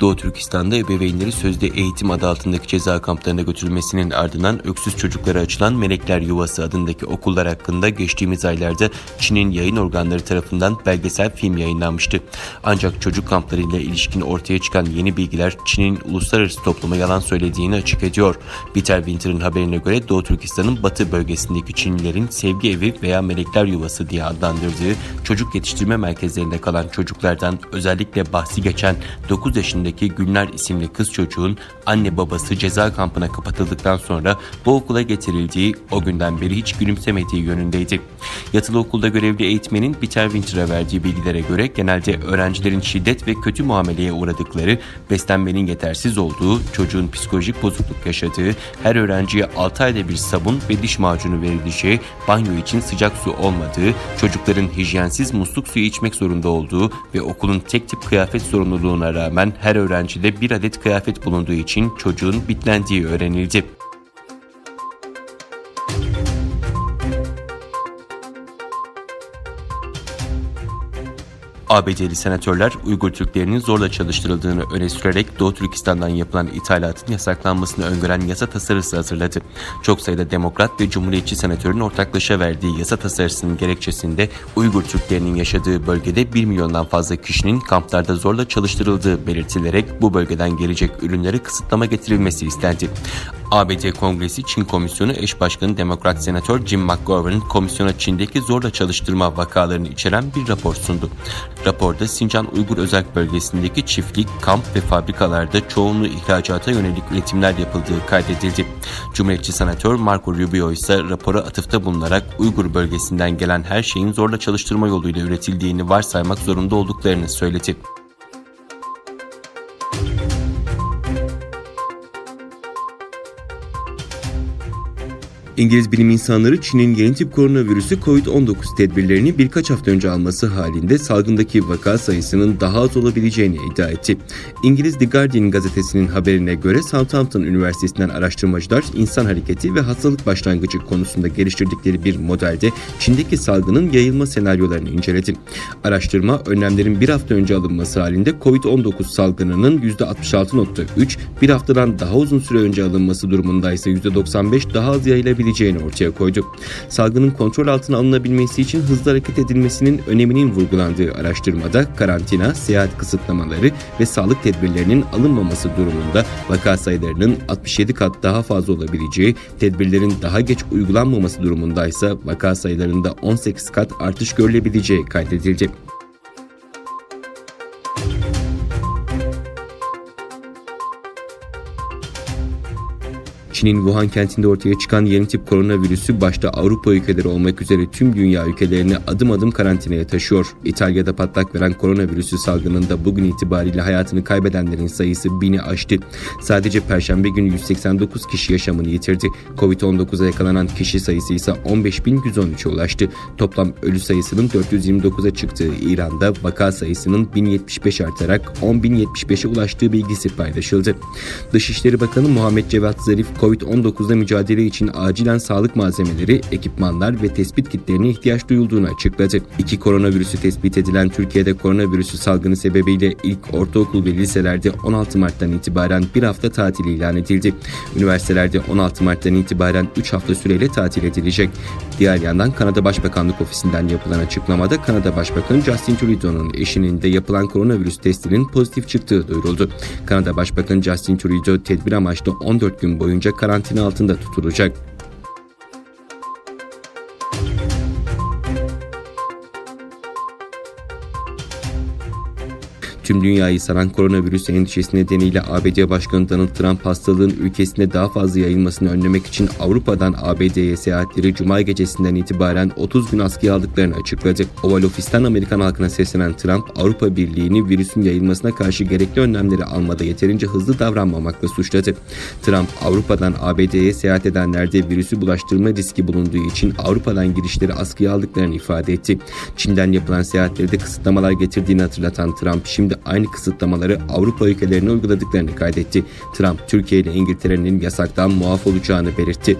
Doğu Türkistan'da ebeveynleri sözde eğitim adı altındaki ceza kamplarına götürülmesinin ardından öksüz çocuklara açılan Melekler Yuvası adındaki okullar hakkında geçtiğimiz aylarda Çin'in yayın organları tarafından belgesel film yayınlanmıştı. Ancak çocuk kamplarıyla ilişkin ortaya çıkan yeni bilgiler Çin'in uluslararası topluma yalan söylediğini açık ediyor. Peter Winter'ın haberine göre Doğu Türkistan'ın batı bölgesindeki Çinlilerin sevgi evi veya melekler yuvası diye adlandırdığı çocuk yetiştirme merkezlerinde kalan çocuklardan özellikle bahsi geçen 9 yaşındaki Gülnar isimli kız çocuğun anne babası ceza kampına kapatıldıktan sonra bu okula getirildiği o günden beri hiç gülümsemediği yönündeydi. Yatılı okulda görevli eğitmenin Peter Winter'a verdiği bilgilere göre genelde öğrencilerin şiddet ve kötü muameleye uğradıkları, beslenmenin yetersiz olduğu, çocuğun psikolojik bozukluk yaşadığı, her öğrenciye 6 ayda bir sabun ve diş macunu verileceği, banyo için sıcak su olmadığı, çocukların hijyensiz musluk suyu içmek zorunda olduğu ve okulun tek tip kıyafet sorumluluğuna rağmen her öğrencide bir adet kıyafet bulunduğu için çocuğun bitlendiği öğrenildi. ABD'li senatörler Uygur Türklerinin zorla çalıştırıldığını öne sürerek Doğu Türkistan'dan yapılan ithalatın yasaklanmasını öngören yasa tasarısı hazırladı. Çok sayıda demokrat ve cumhuriyetçi senatörün ortaklaşa verdiği yasa tasarısının gerekçesinde Uygur Türklerinin yaşadığı bölgede 1 milyondan fazla kişinin kamplarda zorla çalıştırıldığı belirtilerek bu bölgeden gelecek ürünlere kısıtlama getirilmesi istendi. ABD Kongresi Çin Komisyonu eş başkanı Demokrat Senatör Jim McGovern komisyona Çin'deki zorla çalıştırma vakalarını içeren bir rapor sundu. Raporda Sincan Uygur Özel Bölgesi'ndeki çiftlik, kamp ve fabrikalarda çoğunluğu ihracata yönelik üretimler yapıldığı kaydedildi. Cumhuriyetçi Senatör Marco Rubio ise rapora atıfta bulunarak Uygur bölgesinden gelen her şeyin zorla çalıştırma yoluyla üretildiğini varsaymak zorunda olduklarını söyledi. İngiliz bilim insanları Çin'in yeni tip koronavirüsü COVID-19 tedbirlerini birkaç hafta önce alması halinde salgındaki vaka sayısının daha az olabileceğini iddia etti. İngiliz The Guardian gazetesinin haberine göre Southampton Üniversitesi'nden araştırmacılar insan hareketi ve hastalık başlangıcı konusunda geliştirdikleri bir modelde Çin'deki salgının yayılma senaryolarını inceledi. Araştırma önlemlerin bir hafta önce alınması halinde COVID-19 salgınının %66.3, bir haftadan daha uzun süre önce alınması durumunda ise %95 daha az yayılabilir olabileceğini ortaya koydu. Salgının kontrol altına alınabilmesi için hızlı hareket edilmesinin öneminin vurgulandığı araştırmada karantina, seyahat kısıtlamaları ve sağlık tedbirlerinin alınmaması durumunda vaka sayılarının 67 kat daha fazla olabileceği, tedbirlerin daha geç uygulanmaması durumunda ise vaka sayılarında 18 kat artış görülebileceği kaydedildi. Çin'in Wuhan kentinde ortaya çıkan yeni tip koronavirüsü başta Avrupa ülkeleri olmak üzere tüm dünya ülkelerini adım adım karantinaya taşıyor. İtalya'da patlak veren koronavirüsü salgınında bugün itibariyle hayatını kaybedenlerin sayısı bini aştı. Sadece perşembe günü 189 kişi yaşamını yitirdi. Covid-19'a yakalanan kişi sayısı ise 15.113'e ulaştı. Toplam ölü sayısının 429'a çıktığı İran'da vaka sayısının 1075 artarak 10.075'e ulaştığı bilgisi paylaşıldı. Dışişleri Bakanı Muhammed Cevat Zarif Covid-19'da mücadele için acilen sağlık malzemeleri, ekipmanlar ve tespit kitlerine ihtiyaç duyulduğunu açıkladı. İki koronavirüsü tespit edilen Türkiye'de koronavirüsü salgını sebebiyle ilk ortaokul ve liselerde 16 Mart'tan itibaren bir hafta tatil ilan edildi. Üniversitelerde 16 Mart'tan itibaren 3 hafta süreyle tatil edilecek. Diğer yandan Kanada Başbakanlık Ofisi'nden yapılan açıklamada Kanada Başbakanı Justin Trudeau'nun eşinin de yapılan koronavirüs testinin pozitif çıktığı duyuruldu. Kanada Başbakanı Justin Trudeau tedbir amaçlı 14 gün boyunca karantina altında tutulacak. Tüm dünyayı saran koronavirüs endişesi nedeniyle ABD Başkanı Donald Trump hastalığın ülkesinde daha fazla yayılmasını önlemek için Avrupa'dan ABD'ye seyahatleri Cuma gecesinden itibaren 30 gün askıya aldıklarını açıkladı. Oval Ofis'ten Amerikan halkına seslenen Trump, Avrupa Birliği'ni virüsün yayılmasına karşı gerekli önlemleri almada yeterince hızlı davranmamakla suçladı. Trump, Avrupa'dan ABD'ye seyahat edenlerde virüsü bulaştırma riski bulunduğu için Avrupa'dan girişleri askıya aldıklarını ifade etti. Çin'den yapılan seyahatlerde kısıtlamalar getirdiğini hatırlatan Trump, şimdi aynı kısıtlamaları Avrupa ülkelerine uyguladıklarını kaydetti. Trump, Türkiye ile İngiltere'nin yasaktan muaf olacağını belirtti.